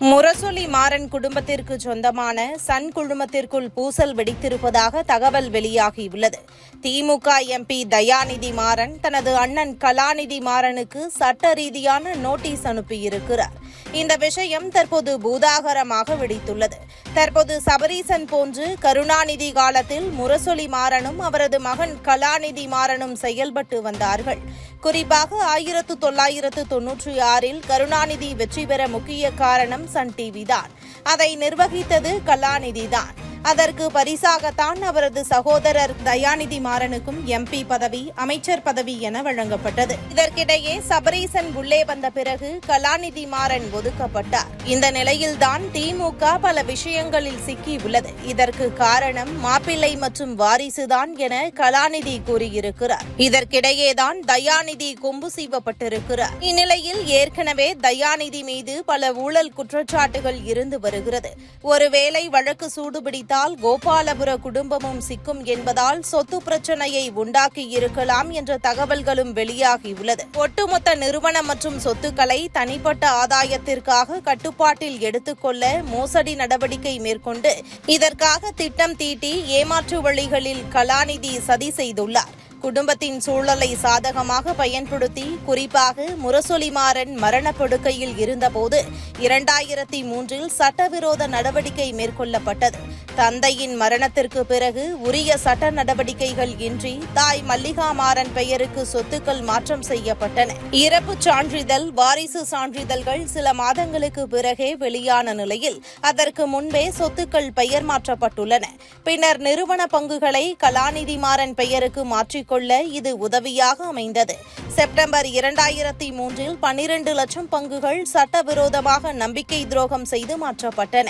முரசொலி மாறன் குடும்பத்திற்கு சொந்தமான சன் குழுமத்திற்குள் பூசல் வெடித்திருப்பதாக தகவல் வெளியாகியுள்ளது. திமுக எம்பி தயாநிதி மாறன் தனது அண்ணன் கலாநிதி மாறனுக்கு சட்ட ரீதியான நோட்டீஸ் அனுப்பியிருக்கிறார். இந்த விஷயம் தற்போது பூதாகரமாக வெடித்துள்ளது. தற்போது சபரீசன் போன்று கருணாநிதி காலத்தில் முரசொலி மாறனும் அவரது மகன் கலாநிதி மாறனும் செயல்பட்டு வந்தார்கள். குறிப்பாக ஆயிரத்து தொள்ளாயிரத்து தொன்னூற்றி ஆறில் கருணாநிதி வெற்றி பெற முக்கிய காரணம் சன் டிவி தான் அதை நிர்வகித்தது கலாநிதி தான் அதற்கு பரிசாகத்தான் அவரது சகோதரர் தயாநிதி மாறனுக்கும் எம்பி பதவி அமைச்சர் பதவி என வழங்கப்பட்டது. இதற்கிடையே சபரீசன் உள்ளே வந்த பிறகு கலாநிதி மாறன் ஒதுக்கப்பட்டார். இந்த நிலையில்தான் திமுக பல விஷயங்களில் சிக்கியுள்ளது. இதற்கு காரணம் மாப்பிள்ளை மற்றும் வாரிசுதான் என கலாநிதி கூறியிருக்கிறார். இதற்கிடையேதான் தயாநிதி கொம்பு சீவப்பட்டிருக்கிறார். இந்நிலையில் ஏற்கனவே தயாநிதி மீது பல ஊழல் குற்றச்சாட்டுகள் இருந்து வருகிறது. ஒருவேளை வழக்கு சூடுபிடி வைத்தால் கோபாலபுர குடும்பமும் சிக்கும் என்பதால் சொத்து பிரச்சனையை உண்டாக்கியிருக்கலாம் என்ற தகவல்களும் வெளியாகியுள்ளது ஒட்டுமொத்த நிறுவனம் மற்றும் சொத்துக்களை தனிப்பட்ட ஆதாயத்திற்காக கட்டுப்பாட்டில் எடுத்துக்கொள்ள மோசடி நடவடிக்கை மேற்கொண்டு இதற்காக திட்டம் தீட்டி ஏமாற்று வழிகளில் கலாநிதி சதி செய்துள்ளார். குடும்பத்தின் சூழலை சாதகமாக பயன்படுத்தி குறிப்பாக முரசொலிமாறன் மரணப்படுக்கையில் இருந்தபோது இரண்டாயிரத்தி மூன்றில் சட்டவிரோத நடவடிக்கை மேற்கொள்ளப்பட்டது. தந்தையின் மரணத்திற்கு பிறகு உரிய சட்ட நடவடிக்கைகள் இன்றி தாய் மல்லிகா மாறன் பெயருக்கு சொத்துக்கள் மாற்றம் செய்யப்பட்டன. இறப்பு சான்றிதழ் வாரிசு சான்றிதழ்கள் சில மாதங்களுக்கு பிறகே வெளியான நிலையில் அதற்கு முன்பே சொத்துக்கள் பெயர் மாற்றப்பட்டுள்ளன. பின்னர் நிறுவன பங்குகளை கலாநிதி மாறன் பெயருக்கு மேற்கொள்ள இது உதவியாக அமைந்தது. செப்டம்பர் இரண்டாயிரத்தி மூன்றில் பன்னிரண்டு லட்சம் பங்குகள் சட்டவிரோதமாக நம்பிக்கை துரோகம் செய்து மாற்றப்பட்டன.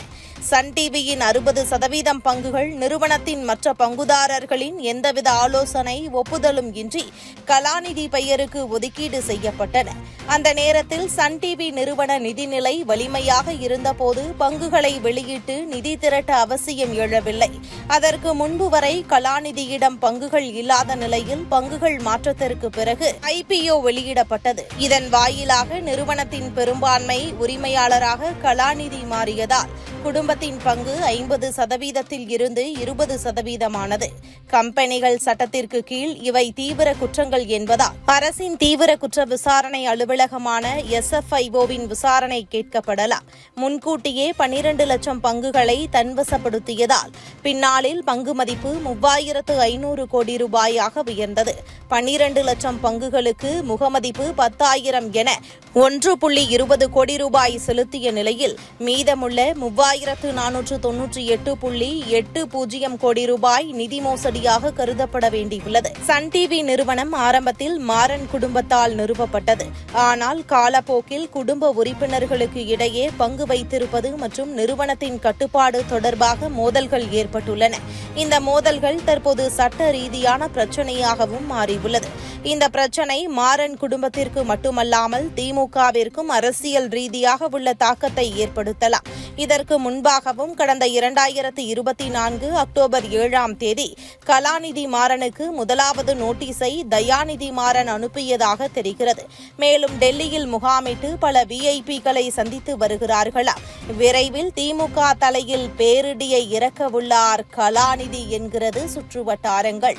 சன் டிவியின் அறுபது சதவீதம் பங்குகள் நிறுவனத்தின் மற்ற பங்குதாரர்களின் எந்தவித ஆலோசனை ஒப்புதலும் இன்றி கலாநிதி பெயருக்கு ஒதுக்கீடு செய்யப்பட்டன. அந்த நேரத்தில் சன் டிவி நிறுவன நிதிநிலை வலிமையாக இருந்தபோது பங்குகளை வெளியிட்டு நிதி திரட்ட அவசியம் எழவில்லை. அதற்கு முன்பு வரை கலாநிதியிடம் பங்குகள் இல்லாத நிலையில் பங்குகள் மாற்றத்திற்கு பிறகு ஐபிஓ வெளியிடப்பட்டது. இதன் வாயிலாக நிறுவனத்தின் பெரும்பான்மை உரிமையாளராக கலாநிதி மாறியதால் குடும்பத்தின் பங்கு ஐம்பது சதவீதத்தில் இருந்து இருபது சதவீதமானது. கம்பெனிகள் சட்டத்திற்கு கீழ் இவை தீவிர குற்றங்கள் என்பதால் அரசின் தீவிர குற்ற விசாரணை அலுவலகமான எஸ்எஃப்ஐஓவின் விசாரணை கேட்கப்படலாம். முன்கூட்டியே பனிரண்டு லட்சம் பங்குகளை தன்வசப்படுத்தியதால் பின்னாளில் பங்கு மதிப்பு மூவாயிரத்து ஐநூறு கோடி ரூபாயாக உயர்ந்தது. பன்னிரண்டு லட்சம் பங்குகளுக்கு முகமதிப்பு பத்தாயிரம் என ஒன்று புள்ளி இருபது கோடி ரூபாய் செலுத்திய நிலையில் மீதமுள்ள மூவாயிரத்து நானூற்று தொன்னூற்றி எட்டு புள்ளி எட்டு பூஜ்ஜியம் கோடி ரூபாய் நிதி மோசடியாக கருதப்பட வேண்டியுள்ளது. சன் டிவி நிறுவனம் ஆரம்பத்தில் மாறன் குடும்பத்தால் நிறுவப்பட்டது. ஆனால் காலப்போக்கில் குடும்ப உறுப்பினர்களுக்கு இடையே பங்கு வைத்திருப்பது மற்றும் நிறுவனத்தின் கட்டுப்பாடு தொடர்பாக மோதல்கள் ஏற்பட்டுள்ளன. இந்த மோதல்கள் தற்போது சட்ட ரீதியான பிரச்சினையாகவும் மாறியுள்ளது. இந்த பிரச்சனை மாறன் குடும்பத்திற்கு மட்டுமல்லாமல் திமுகவிற்கும் அரசியல் ரீதியாக உள்ள தாக்கத்தை ஏற்படுத்தலாம். இதற்கு முன்பாகவும் கடந்த இரண்டாயிரத்து இருபத்தி நான்கு அக்டோபர் ஏழாம் தேதி கலாநிதி மாறனுக்கு முதலாவது நோட்டீஸை தயாநிதி மாறன் அனுப்பியதாக தெரிகிறது. மேலும் டெல்லியில் முகாமிட்டு பல விஐபிகளை சந்தித்து வருகிறார்களாம் விரைவில் திமுக தலையில் பேரிடியை இறக்கவுள்ளார் கலாநிதி என்கிறது சுற்றுவட்டாரங்கள்.